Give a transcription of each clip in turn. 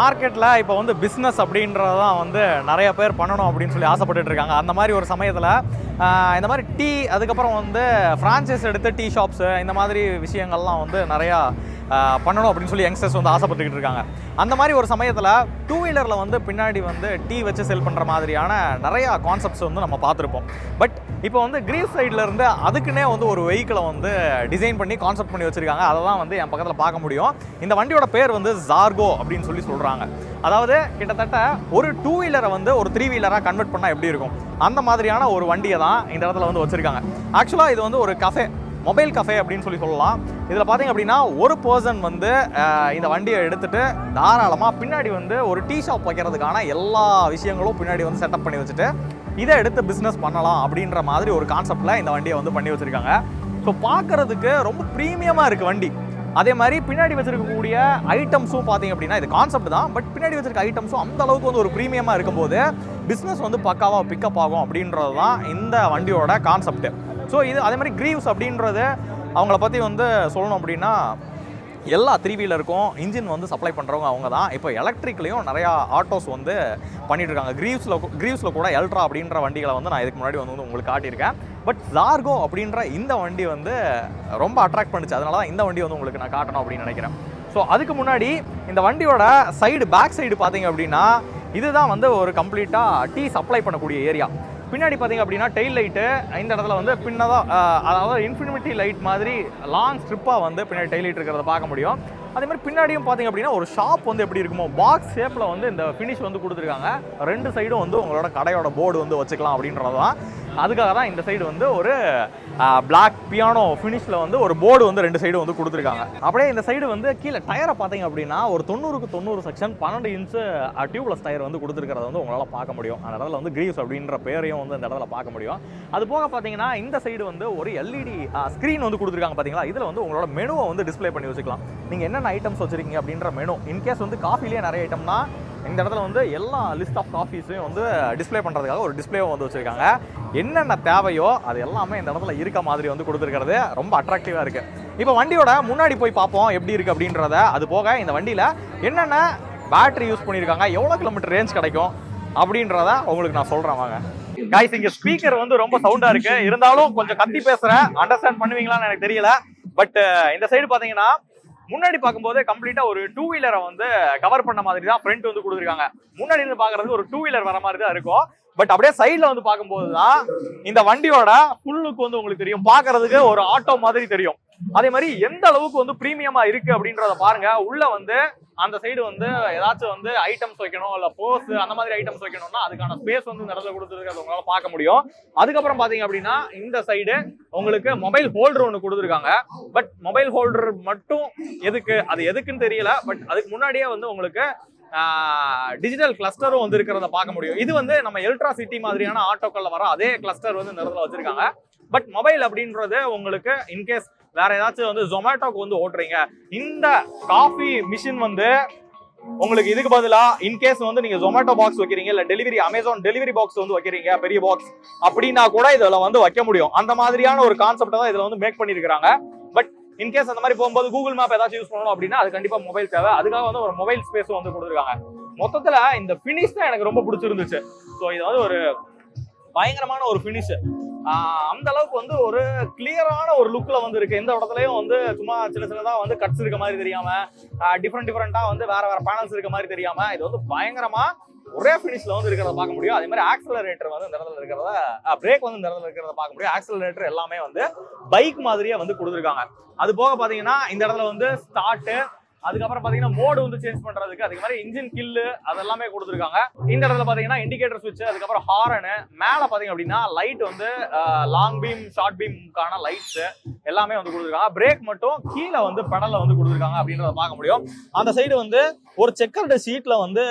மார்க்கெட்டில் இப்போ வந்து பிஸ்னஸ் அப்படின்றதான் வந்து நிறைய பேர் பண்ணணும் அப்படின்னு சொல்லி ஆசைப்பட்டுட்டு இருக்காங்க. அந்த மாதிரி ஒரு சமயத்தில் இந்த மாதிரி டீ அதுக்கப்புறம் வந்து ஃப்ரான்ச்சைஸ் எடுத்து டீ ஷாப்ஸு இந்த மாதிரி விஷயங்கள்லாம் வந்து நிறையா பண்ணணும் அப்படின்னு சொல்லி யங்ஸ்டர்ஸ் வந்து ஆசைப்பட்டுக்கிட்டு இருக்காங்க. அந்த மாதிரி ஒரு சமயத்தில் டூ வீலரில் வந்து பின்னாடி வந்து டீ வச்சு செல் பண்ணுற மாதிரியான நிறையா கான்செப்ட்ஸ் வந்து நம்ம பார்த்துருப்போம். பட் இப்போ வந்து கிரீஸ் சைடில் இருந்து அதுக்குன்னே வந்து ஒரு வெஹிக்கிளை வந்து டிசைன் பண்ணி கான்செப்ட் பண்ணி வச்சுருக்காங்க. அதை தான் வந்து என் பக்கத்தில் பார்க்க முடியும். இந்த வண்டியோட பேர் வந்து ஜார்கோ அப்படின்னு சொல்லி சொல்கிறாங்க அதாவது கிட்டத்தட்ட ஒரு டூ வீலரை வந்து ஒரு த்ரீ வீலராக கன்வெர்ட் பண்ணால் எப்படி இருக்கும்? அந்த மாதிரியான ஒரு வண்டியை தான் இந்த இடத்துல வந்து வச்சுருக்காங்க. ஆக்சுவலாக இது வந்து ஒரு கஃபே மொபைல் கஃபே அப்படின்னு சொல்லி சொல்லலாம். இதில் பார்த்தீங்க அப்படின்னா ஒரு பர்சன் வந்து இந்த வண்டியை எடுத்துட்டு தாராளமாக பின்னாடி வந்து ஒரு டீ ஷாப் வைக்கிறதுக்கான எல்லா விஷயங்களும் பின்னாடி வந்து செட்டப் பண்ணி வச்சுட்டு இதை எடுத்து பிஸ்னஸ் பண்ணலாம் அப்படின்ற மாதிரி ஒரு கான்செப்டில் இந்த வண்டியை வந்து பண்ணி வச்சுருக்காங்க. ஸோ பார்க்கறதுக்கு ரொம்ப ப்ரீமியமாக இருக்குது வண்டி. அதே மாதிரி பின்னாடி வச்சிருக்கக்கூடிய ஐட்டம்ஸும் பார்த்தீங்க அப்படின்னா இது கான்செப்ட் தான். பட் பின்னாடி வச்சிருக்க ஐட்டம்ஸும் அந்த அளவுக்கு வந்து ஒரு ப்ரீமியமாக இருக்கும்போது பிஸ்னஸ் வந்து பக்காவாக பிக்கப் ஆகும் அப்படின்றது தான் இந்த வண்டியோட கான்செப்ட் ஸோ இது அதே மாதிரி கிரீவ்ஸ் அப்படின்றது அவங்கள பற்றி வந்து சொல்லணும் அப்படின்னா எல்லா த்ரீ வீலருக்கும் இன்ஜின் வந்து சப்ளை பண்ணுறவங்க அவங்க தான் இப்போ எலக்ட்ரிக்லேயும் நிறையா ஆட்டோஸ் வந்து பண்ணிட்டு க்ரீவ்ஸில் க்ரீவ்ஸில் கூட எல்ட்ரா அப்படின்ற வண்டிகளை வந்து நான் இதுக்கு முன்னாடி வந்து உங்களுக்கு காட்டியிருக்கேன். பட் ஜார்கோ அப்படின்ற இந்த வண்டி வந்து ரொம்ப அட்ராக்ட் பண்ணுச்சு. அதனால தான் இந்த வண்டி வந்து உங்களுக்கு நான் காட்டணும் அப்படின்னு நினைக்கிறேன். ஸோ அதுக்கு முன்னாடி இந்த வண்டியோட சைடு பேக் சைடு பார்த்தீங்க அப்படின்னா இதுதான் வந்து ஒரு கம்ப்ளீட்டாக டீ சப்ளை பண்ணக்கூடிய ஏரியா பின்னாடி பார்த்தீங்க அப்படின்னா டெயில் லைட்டு இந்த இடத்துல வந்து பின்னதாக அதாவது இன்ஃபினிட்டி லைட் மாதிரி லாங் ஸ்ட்ரிப்பாக வந்து பின்னாடி டெயில் லைட் இருக்கிறத பார்க்க முடியும். அதே மாதிரி பின்னாடியும் பார்த்தீங்க அப்படின்னா ஒரு ஷாப் வந்து எப்படி இருக்குமோ பாக்ஸ் ஷேப்பில் வந்து இந்த ஃபினிஷ் வந்து கொடுத்துருக்காங்க. ரெண்டு சைடும் வந்து உங்களோட கடையோட போர்டு வந்து வச்சுக்கலாம் அப்படின்றது தான் அதுக்காக தான் இந்த சைடு வந்து ஒரு பிளாக் பியானோ ஃபினிஷில் வந்து ஒரு போர்டு வந்து ரெண்டு சைடு வந்து கொடுத்துருக்காங்க. அப்படியே இந்த சைடு வந்து கீழே டயரை பார்த்தீங்க அப்படின்னா ஒரு தொண்ணூறுக்கு தொண்ணூறு செக்ஷன் பன்னெண்டு இன்ச்சு டியூப்லெஸ் டயர் வந்து கொடுத்துருக்கிறத வந்து உங்களால் பார்க்க முடியும். அந்த இடத்துல வந்து கிரீவ்ஸ் அப்படின்ற பேரையும் வந்து இந்த இடத்துல பார்க்க முடியும். அது போக பார்த்தீங்கன்னா இந்த சைடு வந்து ஒரு எல்இடி ஸ்க்ரீன் வந்து கொடுத்துருக்காங்க பார்த்தீங்களா? இதில் வந்து உங்களோட மெனுவை வந்து டிஸ்ப்ளே பண்ணி வச்சுக்கலாம். நீங்கள் என்னென்ன ஐட்டம்ஸ் வச்சுருக்கீங்க அப்படின்ற மெனு இன்கேஸ் வந்து காஃபிலேயே நிறைய ஐட்டம்னா இந்த இடத்துல வந்து எல்லா லிஸ்ட் ஆஃப் காஃபீஸையும் வந்து டிஸ்ப்ளே பண்ணுறதுக்காக ஒரு டிஸ்ப்ளேவும் வந்து வச்சுருக்காங்க. என்னென்ன தேவையோ அது எல்லாமே இந்த இடத்துல இருக்க மாதிரி வந்து கொடுத்துருக்கிறது. ரொம்ப அட்ராக்டிவாக இருக்குது இப்போ வண்டியோட முன்னாடி போய் பார்ப்போம் எப்படி இருக்குது அப்படின்றத. அது போக இந்த வண்டியில் என்னென்ன பேட்டரி யூஸ் பண்ணியிருக்காங்க எவ்வளோ கிலோமீட்டர் ரேஞ்ச் கிடைக்கும் அப்படின்றத உங்களுக்கு நான் சொல்கிறேன் வாங்க. காய்ஸ் இங்கே ஸ்பீக்கர் வந்து ரொம்ப சவுண்டாக இருக்குது இருந்தாலும் கொஞ்சம் கத்தி பேசுகிறேன் அண்டர்ஸ்டாண்ட் பண்ணுவீங்களான்னு எனக்கு தெரியல. பட் இந்த சைடு பார்த்தீங்கன்னா முன்னாடி பார்க்கும்போது கம்ப்ளீட்டா ஒரு டூ வீலரை வந்து கவர் பண்ண மாதிரி தான் ஃப்ரண்ட் வந்து கொடுத்துருக்காங்க. முன்னாடி இருந்து பாக்குறதுக்கு ஒரு டூ வீலர் வர மாதிரி தான் இருக்கும். பட் அப்படியே சைடுல வந்து பார்க்கும்போது தான் இந்த வண்டியோட புல்லுக்கு வந்து உங்களுக்கு தெரியும். பாக்குறதுக்கு ஒரு ஆட்டோ மாதிரி தெரியும். அதே மாதிரி எந்த அளவுக்கு வந்து பிரீமியமா இருக்கு அப்படின்றத பாருங்க. உள்ள வந்து அந்த சைடு வந்து ஏதாச்சும் வந்து ஐட்டம்ஸ் வைக்கணும் இல்லை போஸ் அந்த மாதிரி ஐட்டம்ஸ் வைக்கணும்னா அதுக்கான ஸ்பேஸ் வந்து இந்த இடத்துல கொடுத்துருக்கு உங்களால பார்க்க முடியும். அதுக்கப்புறம் பார்த்தீங்க அப்படின்னா இந்த சைடு உங்களுக்கு மொபைல் ஹோல்டர் ஒன்று கொடுத்துருக்காங்க. பட் மொபைல் ஹோல்டர் மட்டும் எதுக்கு அது எதுக்குன்னு தெரியல பட் அதுக்கு முன்னாடியே வந்து உங்களுக்கு டிஜிட்டல் கிளஸ்டரும் வந்து இருக்கிறத பார்க்க முடியும். இது வந்து நம்ம எல்ட்ரா சிட்டி மாதிரியான ஆட்டோக்களில் வர அதே கிளஸ்டர் வந்து இந்த இடத்துல வச்சிருக்காங்க. பட் மொபைல் அப்படின்றது உங்களுக்கு இன்கேஸ் வேற ஏதாச்சும் வந்து ஜொமேட்டோக்கு வந்து ஓட்டுறீங்க. இந்த காஃபி மிஷின் வந்து உங்களுக்கு இதுக்கு பதிலா இன்கேஸ் வந்து நீங்க ஜொமேட்டோ பாக்ஸ் வைக்கிறீங்க இல்ல டெலிவரி அமேசான் டெலிவரி பாக்ஸ் வந்து வைக்கிறீங்க பெரிய பாக்ஸ் அப்படின்னா கூட இதுல வந்து வைக்க முடியும். அந்த மாதிரியான ஒரு கான்செப்ட் தான் இதுல வந்து மேக் பண்ணிருக்காங்க பட் இன்கேஸ் அந்த மாதிரி போகும்போது கூகுள் மேப் ஏதாச்சும் யூஸ் பண்ணணும் அப்படின்னா அது கண்டிப்பா மொபைல் தேவை. அதுக்காக வந்து ஒரு மொபைல் ஸ்பேஸ் வந்து கொடுத்துருக்காங்க. மொத்தத்துல இந்த ஃபினிஷ் தான் எனக்கு ரொம்ப பிடிச்சிருந்துச்சு. ஸோ இது வந்து ஒரு பயங்கரமான ஒரு ஃபினிஷ் அந்த அளவுக்கு வந்து ஒரு கிளியரான ஒரு லுக்ல வந்து இருக்கு எந்த இடத்துலயும் வந்து சும்மா சின்ன சின்னதா வந்து கட்ஸ் இருக்க மாதிரி தெரியாம டிஃப்ரெண்ட் டிஃப்ரெண்டா வந்து வேற வேற பேனல்ஸ் இருக்க மாதிரி தெரியாம இது வந்து பயங்கரமா ஒரே ஃபினிஷ்ல வந்து இருக்கிறத பார்க்க முடியும். அதே மாதிரி ஆக்சலரேட்டர் வந்து இந்த இடத்துல இருக்கிறத பிரேக் வந்து இந்த இடத்துல இருக்கிறத பார்க்க முடியும். ஆக்சலரேட்டர் எல்லாமே வந்து பைக் மாதிரியே வந்து கொடுத்துருக்காங்க. அது போக பாத்தீங்கன்னா இந்த இடத்துல வந்து ஸ்டார்ட்டு அதுக்கப்புறம் பாத்தீங்கன்னா மோடு வந்து சேஞ்ச் பண்றதுக்கு அதுக்கு மாதிரி இன்ஜின் கில்லு அதெல்லாமே கொடுத்துருக்காங்க. இந்த இடத்துல பாத்தீங்கன்னா இண்டிகேட்டர் சுவிட்ச் அதுக்கப்புறம் ஹாரனு மேல பாத்தீங்க அப்படின்னா லைட் வந்து லாங் பீம் ஷார்ட் பீம்க்கான லைட்ஸ் எல்லாமே வந்து கொடுத்துருக்காங்க. பிரேக் மட்டும் கீழே வந்து பெடல்ல வந்து கொடுத்துருக்காங்க அப்படின்றத பார்க்க முடியும். அந்த சைடு வந்து ஒரு செக்கர்டு சீட்ல வந்து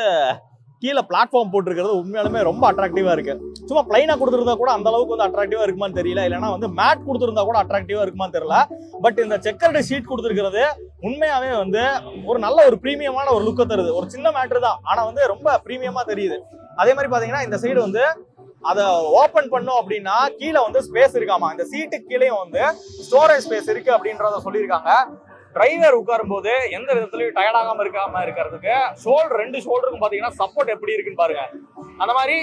கீழே பிளாட்ஃபார்ம் போட்டிருக்கிறது உண்மையாலுமே ரொம்ப அட்ராக்டிவாக இருக்கு. சும்மா பிளைனாக கொடுத்துருந்தா கூட அந்த அளவுக்கு வந்து அட்ராக்டிவாக இருக்குமான்னு தெரியல. இல்லைன்னா வந்து மேட் கொடுத்துருந்தா கூட அட்ராக்டிவாக இருக்குமான்னு தெரியல. பட் இந்த செக்கர்டு ஷீட் கொடுத்துருக்கிறது உண்மையாவே வந்து ஒரு நல்ல ஒரு ப்ரீமியமான ஒரு லுக்கை தருது. ஒரு சின்ன மேட்ரு தான். ஆனா வந்து ரொம்ப ப்ரீமியமா தெரியுது. அதே மாதிரி பாத்தீங்கன்னா இந்த சைடு வந்து அதை ஓபன் பண்ணோம் அப்படின்னா கீழே வந்து ஸ்பேஸ் இருக்காமா? இந்த சீட்டு கீழே வந்து ஸ்டோரேஜ் ஸ்பேஸ் இருக்கு அப்படின்றத சொல்லியிருக்காங்க. டிரைவர் உட்காரும் போது எந்த விதத்துலயும் டயர்டாகாம இருக்காம இருக்கிறதுக்கு ஷோல்டர் ரெண்டு ஷோல்டருக்கும் பாத்தீங்கன்னா சப்போர்ட் எப்படி இருக்குன்னு பாருங்க. அந்த மாதிரி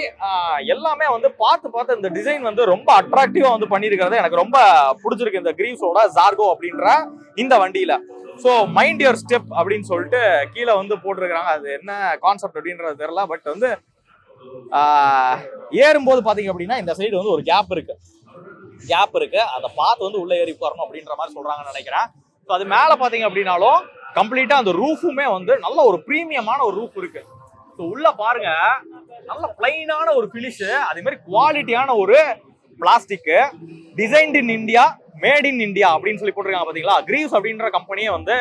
எல்லாமே வந்து பார்த்து பார்த்து இந்த டிசைன் வந்து ரொம்ப அட்ராக்டிவா வந்து பண்ணியிருக்கிறது எனக்கு ரொம்ப பிடிச்சிருக்கு இந்த கிரீவ்ஸோட ஜார்கோ அப்படின்ற இந்த வண்டியில. ஸோ மைண்ட் யுவர் ஸ்டெப் அப்படின்னு சொல்லிட்டு கீழே வந்து போட்டிருக்கிறாங்க. அது என்ன கான்செப்ட் அப்படின்றது தெரியல பட் வந்து ஏறும்போது பாத்தீங்க அப்படின்னா இந்த சைடு வந்து ஒரு கேப் இருக்கு. கேப் இருக்கு. அதை பார்த்து வந்து உள்ள ஏறி போறணும் அப்படின்ற மாதிரி சொல்றாங்கன்னு நினைக்கிறேன். ஸோ அது மேலே பார்த்தீங்க அப்படின்னாலும் கம்ப்ளீட்டாக அந்த ரூஃபுமே வந்து நல்ல ஒரு ப்ரீமியமான ஒரு ரூஃப் இருக்கு. ஸோ உள்ள பாருங்க நல்ல பிளைனான ஒரு ஃபினிஷு அதே மாதிரி குவாலிட்டியான ஒரு plastic designed in India made in India அப்படின்னு சொல்லி போட்டிருக்காங்க பார்த்தீங்களா கிரீவ்ஸ் அப்படின்ற கம்பெனியை வந்து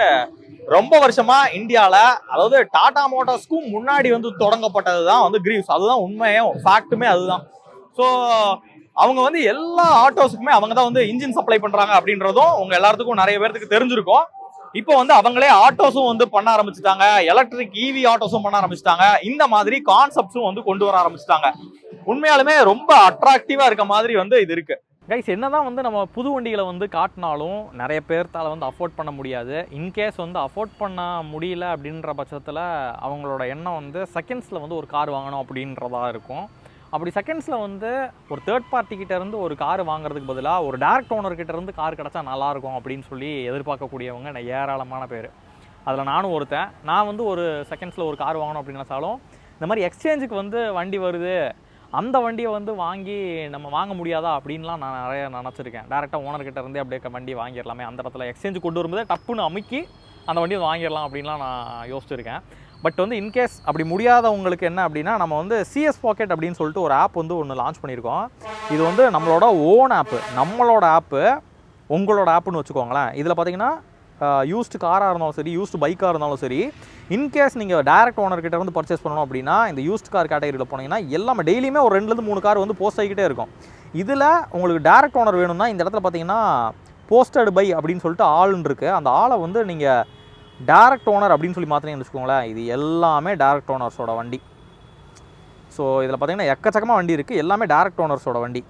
ரொம்ப வருஷமா இந்தியாவில் அதாவது டாடா மோட்டார்ஸ்க்கும் முன்னாடி வந்து தொடங்கப்பட்டது தான் வந்து கிரீவ்ஸ் அதுதான் உண்மையும் ஃபேக்ட்டுமே அதுதான். ஸோ அவங்க வந்து எல்லா ஆட்டோஸுக்குமே அவங்க தான் வந்து இன்ஜின் சப்ளை பண்றாங்க அப்படின்றதும் உங்க எல்லாத்துக்கும் நிறைய பேர்த்துக்கு தெரிஞ்சிருக்கும். இப்போ வந்து அவங்களே ஆட்டோஸும் வந்து பண்ண ஆரம்பிச்சிட்டாங்க. எலக்ட்ரிக் இவி ஆட்டோஸும் பண்ண ஆரம்பிச்சிட்டாங்க. இந்த மாதிரி கான்செப்ட்ஸும் வந்து கொண்டு வர ஆரம்பிச்சிட்டாங்க. உண்மையாலுமே ரொம்ப அட்ராக்டிவா இருக்க மாதிரி வந்து இது இருக்கு. கைஸ் என்னதான் வந்து நம்ம புது வண்டிகளை வந்து காட்டினாலும் நிறைய பேர்த்தால வந்து அஃபோர்ட் பண்ண முடியாது. இன்கேஸ் வந்து அஃபோர்ட் பண்ண முடியல அப்படின்ற பட்சத்தில் அவங்களோட எண்ணம் வந்து செகண்ட்ஸில் வந்து ஒரு கார் வாங்கணும் அப்படின்றதா இருக்கும். அப்படி செகண்ட்ஸில் வந்து ஒரு தேர்ட் பார்ட்டி இருந்து ஒரு கார் வாங்குறதுக்கு பதிலாக ஒரு டேரக்ட் ஓனர்கிட்ட இருந்து கார் கிடச்சா நல்லாயிருக்கும் அப்படின்னு சொல்லி எதிர்பார்க்கக்கூடியவங்க நான் ஏராளமான பேர். அதில் நானும் ஒருத்தன். நான் வந்து ஒரு செகண்ட்ஸில் ஒரு கார் வாங்கணும் அப்படின்னு நினச்சாலும் இந்த மாதிரி எக்ஸ்சேஞ்சுக்கு வந்து வண்டி வருது அந்த வண்டியை வந்து வாங்கி நம்ம வாங்க முடியாதா அப்படின்லாம் நான் நிறைய நினச்சிருக்கேன். டேரெக்டாக ஓனர்கிட்ட இருந்தே அப்படியே வண்டி வாங்கிடலாமே அந்த இடத்துல எக்ஸ்சேஞ்சு கொண்டு வரும்போது டப்புன்னு அமுக்கி அந்த வண்டியை வாங்கிடலாம் அப்படின்லாம் நான் யோசிச்சிருக்கேன். பட் வந்து இன்கேஸ் அப்படி முடியாதவங்களுக்கு என்ன அப்படின்னா நம்ம வந்து சிஎஸ் பாக்கெட் அப்படின்னு சொல்லிட்டு ஒரு ஆப் வந்து ஒன்று லான்ச் பண்ணியிருக்கோம். இது வந்து நம்மளோட ஓன் ஆப்பு நம்மளோட ஆப்பு உங்களோட ஆப்புன்னு வச்சுக்கோங்களேன். இதில் பார்த்தீங்கன்னா யூஸ்டு காராக இருந்தாலும் சரி யூஸ்டு பைக்காக இருந்தாலும் சரி இன்கேஸ் நீங்கள் டேரக்ட் ஓனர்கிட்ட வந்து பர்ச்சேஸ் பண்ணணும் அப்படின்னா இந்த யூஸ்ட் கார் கேட்டகரியில் போனீங்கன்னா எல்லாமே டெய்லியுமே ஒரு ரெண்டுலேருந்து மூணு கார் வந்து போஸ்ட் ஆகிக்கிட்டே இருக்கும். இதில் உங்களுக்கு டேரக்ட் ஓனர் வேணும்னா இந்த இடத்துல பார்த்தீங்கன்னா போஸ்டட் பை அப்படின்னு சொல்லிட்டு ஆளுன்னு இருக்குது அந்த ஆளை வந்து நீங்கள் டேரக்ட் ஓனர் அப்படின்னு சொல்லி மாற்றினீங்கன்னு வச்சுக்கோங்களேன் இது எல்லாமே டேரக்ட் ஓனர்ஸோட வண்டி. ஸோ இதில் பார்த்தீங்கன்னா எக்கச்சக்கமாக வண்டி இருக்குது எல்லாமே டேரக்ட் ஓனர்ஸோட வண்டி.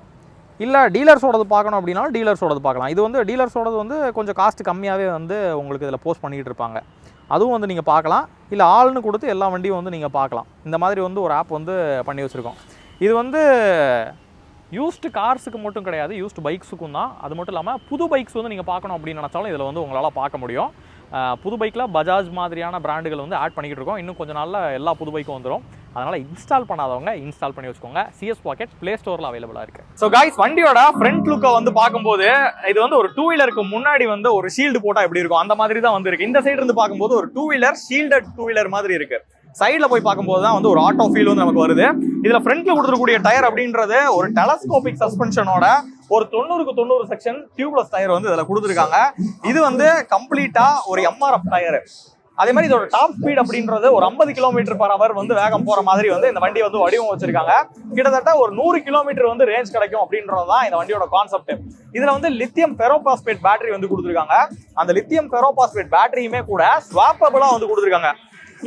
இல்லை டீலர்ஸோடது பார்க்கணும் அப்படின்னாலும் டீலர்ஸோடது பார்க்கலாம். இது வந்து டீலர்ஸோடது வந்து கொஞ்சம் காஸ்ட் கம்மியாகவே வந்து உங்களுக்கு இதில் போஸ்ட் பண்ணிக்கிட்டு இருப்பாங்க. அதுவும் வந்து நீங்கள் பார்க்கலாம். இல்லை ஆள்னு கொடுத்து எல்லா வண்டியும் வந்து நீங்கள் பார்க்கலாம். இந்த மாதிரி வந்து ஒரு ஆப் வந்து பண்ணி வச்சுருக்கோம். இது வந்து யூஸ்டு கார்ஸுக்கு மட்டும் கிடையாது. யூஸ்டு பைக்ஸுக்கும் தான். அது மட்டும் இல்லாமல் புது பைக்ஸ் வந்து நீங்கள் பார்க்கணும் அப்படின்னு நினச்சாலும் இதில் வந்து உங்களால் பார்க்க முடியும். புது பைக்கில் பஜாஜ் மாதிரியான பிராண்டுகள் வந்து ஆட் பண்ணிக்கிட்டு இருக்கோம். இன்னும் கொஞ்ச நாளில் எல்லா புது பைக்கும் வந்துடும் அதனால் இன்ஸ்டால் பண்ணாதவங்க இன்ஸ்டால் பண்ணி வச்சுக்கோங்க. சிஎஸ் பாக்கெட் ப்ளே ஸ்டோரில் அவைலபிளாக இருக்கு. ஸோ காய்ஸ் வண்டியோட ஃப்ரண்ட் லுக்கை வந்து பார்க்கும்போது இது வந்து ஒரு டூ வீலருக்கு முன்னாடி வந்து ஒரு ஷீல்டு போட்டால் எப்படி இருக்கும்? அந்த மாதிரி தான் வந்து இருக்கு. இந்த சைடு இருந்து பார்க்கும்போது ஒரு two wheeler shielded two wheeler மாதிரி இருக்கு. சைடில் போய் பார்க்கும்போது தான் வந்து ஒரு ஆட்டோ ஃபீல் வந்து நமக்கு வருது. இதில் ஃப்ரண்ட்ல கொடுத்துருக்கூடிய டயர் அப்படின்றது ஒரு டெலஸ்கோபிக் சஸ்பென்ஷனோட ஒரு தொண்ணூறுக்கு தொண்ணூறு செக்ஷன் டியூப்லெஸ் டயர் வந்து இதில் கொடுத்துருக்காங்க. இது வந்து கம்ப்ளீட்டா ஒரு எம்ஆர்எஃப் டயர் அதே மாதிரி இதோட டாப் ஸ்பீட் அப்படின்றது ஒரு 50 கிலோமீட்டர் பர் ஹவர் வந்து வேகம் போற மாதிரி வந்து இந்த வண்டி வந்து வடிவம் வச்சிருக்காங்க. கிட்டத்தட்ட ஒரு நூறு கிலோமீட்டர் வந்து ரேஞ்ச் கிடைக்கும் அப்படின்றது தான் இந்த வண்டியோட கான்செப்ட் இதுல வந்து லித்தியம் பெரோபாஸ்பேட் பேட்டரி வந்து கொடுத்துருக்காங்க. அந்த லித்தியம் பெரோபாஸ்பேட் பேட்டரியுமே கூட ஸ்வாப்பபிளா வந்து கொடுத்துருக்காங்க.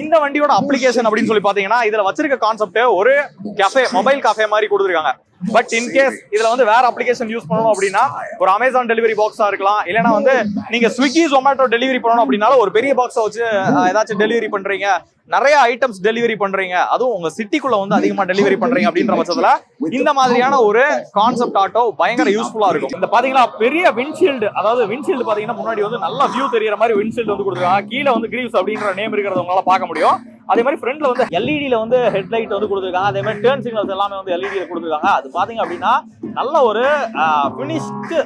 இந்த வண்டியோட அப்ளிகேஷன் அப்படின்னு சொல்லி பாத்தீங்கன்னா இதுல வச்சிருக்க கான்செப்ட் ஒரு கஃபே மொபைல் கஃபே மாதிரி கொடுத்துருக்காங்க. பட் இன்கேஸ் இதுல வந்து வேற அப்ளிகேஷன் யூஸ் பண்ணணும் அப்படின்னா ஒரு அமேசான் டெலிவரி பாக்ஸா இருக்கலாம். இல்லைன்னா வந்து நீங்க ஸ்விக்கி ஜொமேட்டோ டெலிவரி பண்ணணும் அப்படின்னாலும் ஒரு பெரிய பாக்ஸை வச்சு ஏதாச்சும் டெலிவரி பண்றீங்க. நிறைய ஐட்டம்ஸ் டெலிவரி பண்றீங்க. அதுவும் உங்க சிட்டிக்குள்ள வந்து அதிகமா டெலிவரி பண்றீங்க அப்படின்ற பட்சத்துல இந்த மாதிரியான ஒரு கான்செப்ட் ஆட்டோ பயங்கர யூஸ்ஃபுல்லா இருக்கும். இந்த பாத்தீங்களா பெரிய விண்ட்ஷீல்டு அதாவது விண்ட்ஷீல்டு பாத்தீங்கன்னா முன்னாடி வந்து நல்லா வியூ தெரியற மாதிரி விண்ட்ஷீல்டு வந்து கொடுத்துருக்காங்க. கீழே வந்து கிரீவ்ஸ் அப்படின்ற நேம் இருக்கிறத உங்களால பார்க்க முடியும். அதே மாதிரி ஃப்ரண்ட்ல வந்து எல்இடியில வந்து ஹெட்லைட் வந்து கொடுத்துருக்காங்க. அதே மாதிரி டேர்ன் சிக்னல்ஸ் எல்லாமே வந்து எல்இடியில கொடுத்துருக்காங்க. அது பாத்தீங்க அப்படின்னா நல்ல ஒரு ஃபினிஷ்டு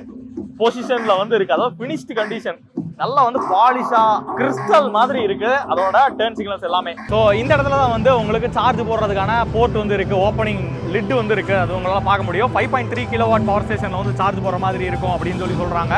பொசிஷன்ல வந்து இருக்கு. அதாவது ஃபினிஷ்டு கண்டிஷன் நல்லா வந்து பாலிஷா கிறிஸ்டல் மாதிரி இருக்கு. அதோட டேர்ன் சிக்னல்ஸ் எல்லாமே. ஸோ இந்த இடத்துல தான் வந்து உங்களுக்கு சார்ஜ் போடுறதுக்கான போர்ட் வந்து இருக்கு. ஓப்பனிங் லிட் வந்து இருக்கு. அது உங்களால் பார்க்க முடியும். Five point three kilo watt power ஸ்டேஷன்ல வந்து சார்ஜ் போடுற மாதிரி இருக்கும் அப்படின்னு சொல்லி சொல்றாங்க.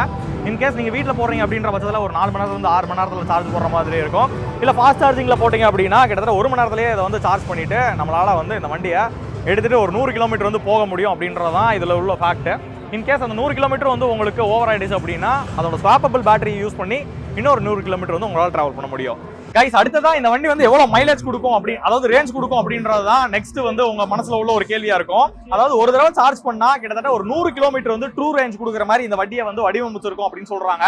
இன்கேஸ் நீங்க வீட்டில் போடுறீங்க அப்படின்ற பட்சத்தில் ஒரு நாலு மணி நேரத்துல இருந்து ஆறு மணி நேரத்தில் சார்ஜ் போடுற மாதிரி இருக்கும். இல்ல ஃபாஸ்ட் சார்ஜிங்ல போட்டீங்க அப்படின்னா கிட்டத்தட்ட ஒரு மணி நேரத்திலேயே இதை வந்து சார்ஜ் பண்ணிட்டு நம்மளால வந்து இந்த வண்டியை எடுத்துட்டு ஒரு நூறு கிலோமீட்டர் வந்து போக முடியும் அப்படின்றது தான் இதுல உள்ள ஃபேக்ட்டு இன்கேஸ் அந்த நூறு கிலோமீட்டர் வந்து உங்களுக்கு ஓவர் ஆயிடுச்சு அப்படின்னா அதோட ஸ்வாப்பபிள் பேட்டரியை யூஸ் பண்ணி இன்னொரு நூறு கிலோமீட்டர் வந்து உங்களால் ட்ராவல் பண்ண முடியும். கைஸ் அடுத்ததான் இந்த வண்டி வந்து எவ்வளோ மைலேஜ் கொடுக்கும் அப்படி அதாவது ரேஞ்ச் கொடுக்கும் அப்படின்றது தான் நெக்ஸ்ட் வந்து உங்க மனசுல உள்ள ஒரு கேள்வியா இருக்கும். அதாவது ஒரு தடவை சார்ஜ் பண்ணா கிட்டத்தட்ட ஒரு நூறு கிலோமீட்டர் வந்து ட்ரூ ரேஞ்ச் கொடுக்குற மாதிரி இந்த வண்டியை வந்து வடிவமைச்சிருக்கும் அப்படின்னு சொல்றாங்க.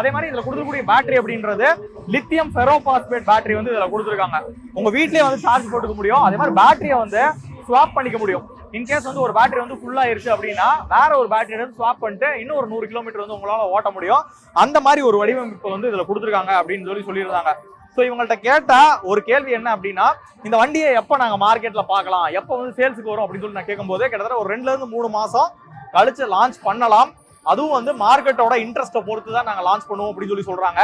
அதே மாதிரி இதுல கொடுத்துருக்கூடிய பேட்டரி அப்படின்றது லித்தியம் ஃபெரோபாஸ்பேட் பேட்டரி வந்து இதுல கொடுத்துருக்காங்க. உங்க வீட்லயே வந்து சார்ஜ் போட்டுக்க முடியும். அதே மாதிரி பேட்டரியை வந்து ஸ்வாப் பண்ணிக்க முடியும். இன்கேஸ் வந்து ஒரு பேட்டரி வந்து ஃபுல் ஆயிருச்சு அப்படின்னா வேற ஒரு பேட்டரி வந்து ஸ்வாப் பண்ணிட்டு இன்னும் ஒரு நூறு கிலோமீட்டர் வந்து உங்களால ஓட்ட முடியும். அந்த மாதிரி ஒரு வடிவமைப்பு வந்து இதுல கொடுத்துருக்காங்க அப்படின்னு சொல்லி சொல்லியிருந்தாங்க. ஸோ இவங்கள்ட்ட கேட்டா ஒரு கேள்வி என்ன அப்படின்னா இந்த வண்டியை எப்போ நாங்கள் மார்க்கெட்டில் பார்க்கலாம்? எப்போ வந்து சேல்ஸுக்கு வரும் அப்படின்னு சொல்லி நான் கேட்கும்போது கிட்டத்தட்ட ஒரு ரெண்டுலேருந்து மூணு மாசம் கழிச்சு லான்ச் பண்ணலாம். அதுவும் வந்து மார்க்கெட்டோட இன்ட்ரெஸ்ட்டை பொறுத்து தான் நாங்கள் லான்ச் பண்ணுவோம் அப்படின்னு சொல்லி சொல்றாங்க.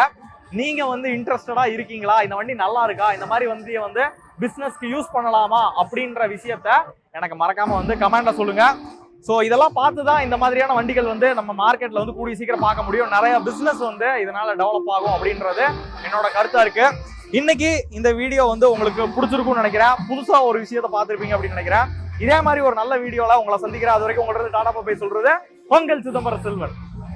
நீங்க வந்து இன்ட்ரெஸ்டடா இருக்கீங்களா? இந்த வண்டி நல்லா இருக்கா? இந்த மாதிரி வண்டியை வந்து பிஸ்னஸ்க்கு யூஸ் பண்ணலாமா அப்படின்ற விஷயத்த எனக்கு மறக்காம வந்து கமெண்ட்ல சொல்லுங்க. ஸோ இதெல்லாம் பார்த்து தான் இந்த மாதிரியான வண்டிகள் வந்து நம்ம மார்க்கெட்டில் வந்து கூடிய சீக்கிரம் பார்க்க முடியும். நிறைய பிஸ்னஸ் வந்து இதனால டெவலப் ஆகும் அப்படின்றது என்னோட கருத்தா இருக்கு. இன்னைக்கு இந்த வீடியோ வந்து உங்களுக்கு பிடிச்சிருக்கும்னு நினைக்கிறேன். புதுசா ஒரு விஷயத்த பார்த்துருப்பீங்க அப்படின்னு நினைக்கிறேன். இதே மாதிரி ஒரு நல்ல வீடியோல உங்களை சந்திக்கிறேன். அது வரைக்கும் உங்கள்கிட்ட டாடா போய் சொல்றது பொங்கல் சிதம்பரம் செல்வன்.